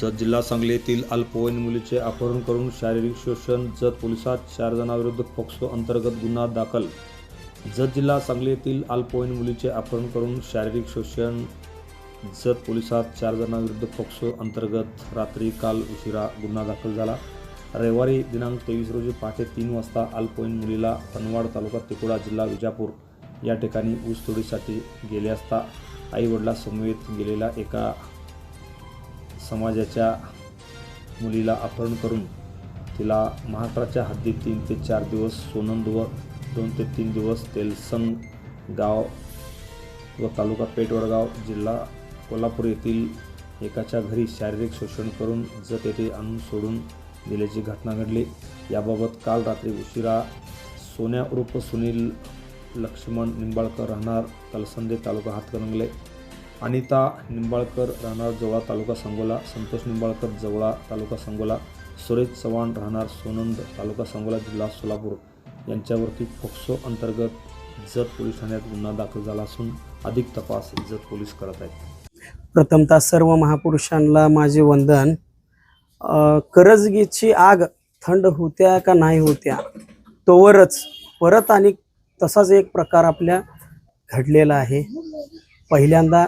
जत जिल्हा सांगली येथील अल्पवयीन मुलीचे अपहरण करून शारीरिक शोषण जत पोलिसात चार जणांविरुद्ध फोक्सो अंतर्गत गुन्हा दाखल. जत जिल्हा सांगली येथील अल्पवयीन मुलीचे अपहरण करून शारीरिक शोषण जत पोलिसात चार जणांविरुद्ध पोक्सो अंतर्गत रात्री काल उशिरा गुन्हा दाखल झाला. रविवारी दिनांक तेवीस रोजी पहाटे तीन वाजता अल्पवयीन मुलीला पनवाड तालुका तिकोडा जिल्हा विजापूर या ठिकाणी ऊसतोडीसाठी गेले असता आईवडिलासमवेत गेलेल्या एका समाजाच्या मुलीला अपहरण करून तिला महाराष्ट्राच्या हद्दीत तीन ते चार दिवस सोनंद व दोन ते तीन दिवस तेलसंग गाव व तालुका पेठवडगाव जिल्हा कोल्हापूर येथील एकाच्या घरी शारीरिक शोषण करून जत येथे आणून सोडून दिल्याची घटना घडली. याबाबत काल रात्री उशिरा सोन्या उर्फ सुनील लक्ष्मण निंबाळकर राहणार तलसंदे तालुका हातकणंगले अनिता निंबाळकर राहणार जवळा तालुका सांगोला संतोष निंबाळकर जवळा तालुका सांगोला सुरेश चव्हाण राहणार सोनंद तालुका सांगोला जिल्हा सोलापूर. यांच्यावरती फोक्सो अंतर्गत जत पोलीस ठाण्यात गुन्हा दाखल झाला असून अधिक तपास जत पोलीस करत आहेत. प्रथमतः सर्व महापुरुषांना माझे वंदन. करजगीची आग थंड होत्या का नाही होत्या तोवरच परत आणि तसाच एक प्रकार आपल्या घडलेला आहे. पहिल्यांदा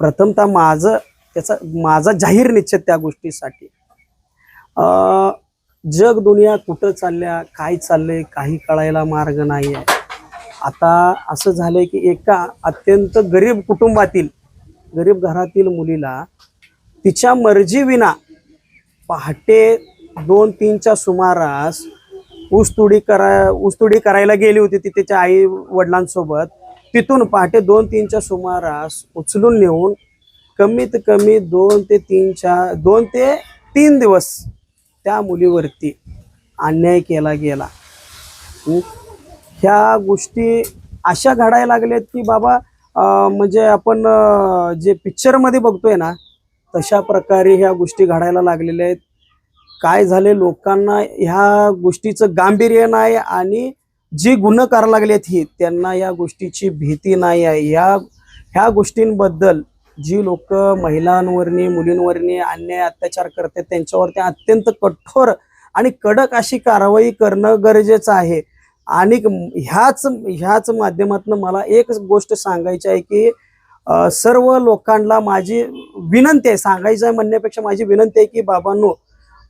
प्रथमतः माझं त्याचा माझा जाहीर निश्चित त्या गोष्टीसाठी. जग दुनिया कुठं चालल्या काय चाललंय काही कळायला मार्ग नाही आहे आता असं झालंय की एका अत्यंत गरीब कुटुंबातील गरीब घरातील मुलीला तिच्या मर्जीविना पहाटे दोन तीनच्या सुमारास ऊसतोडी करा ऊसतोडी करायला गेली होती ती तिच्या आई वडिलांसोबत तिथून पहाटे दोन तीनच्या सुमारास उचलून नेऊन कमीत कमी दोन ते तीनच्या दोन ते तीन दिवस त्या मुलीवरती अन्याय केला गेला. ह्या गोष्टी अशा घडायला लागल्यात की बाबा म्हणजे आपण जे पिक्चरमध्ये बघतोय ना तशा प्रकारे ह्या गोष्टी घडायला लागलेल्या आहेत. काय झाले लोकांना ह्या गोष्टीचं गांभीर्य नाही आणि जी गुन्हा करायला लागलेत ही त्यांना या गोष्टीची भीती नाही आहे. ह्या ह्या गोष्टींबद्दल जी लोक महिलांवरनी मुलींवरनी अन्याय अत्याचार करतात त्यांच्यावरती अत्यंत कठोर आणि कडक अशी कारवाई करणं गरजेचं आहे. आणि ह्याच ह्याच माध्यमातून मला एक गोष्ट सांगायची आहे की सर्व लोकांना माझी विनंती आहे सांगायचं आहे म्हणण्यापेक्षा माझी विनंती आहे की बाबांनो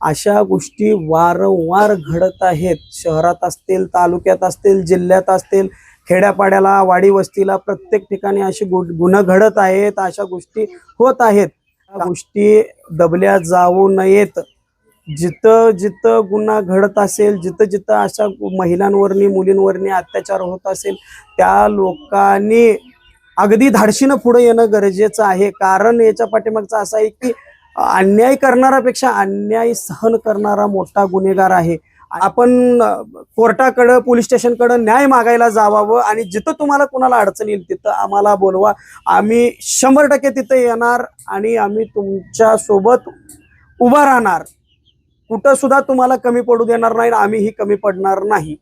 अशा गोष्टी वारंवार घडत आहेत. शहरात असतील तालुक्यात असतील जिल्ह्यात असतील खेड्यापाड्याला वाडी वस्तीला प्रत्येक ठिकाणी अशी गु गुन्हा घडत आहेत अशा गोष्टी होत आहेत. गोष्टी दबल्या जाऊ नयेत. जिथं जिथं गुन्हा घडत असेल जिथं जिथं अशा महिलांवरनी मुलींवरनी अत्याचार होत असेल त्या लोकांनी अगदी धाडशीनं पुढे येणं गरजेचं आहे. कारण याच्या पाठीमागचं असं आहे की अन्याय करणारापेक्षा अन्याय सहन करणारा मोठा गुन्हेगार आहे. आपण कोर्टाकडं पोलीस स्टेशनकडं न्याय मागायला जावावं आणि जिथं तुम्हाला कुणाला अडचण येईल तिथं आम्हाला बोलवा. आम्ही शंभर टक्के तिथं येणार आणि आम्ही तुमच्यासोबत उभा राहणार. कुठं सुद्धा तुम्हाला कमी पडू देणार नाही आणि आम्हीही कमी पडणार नाही.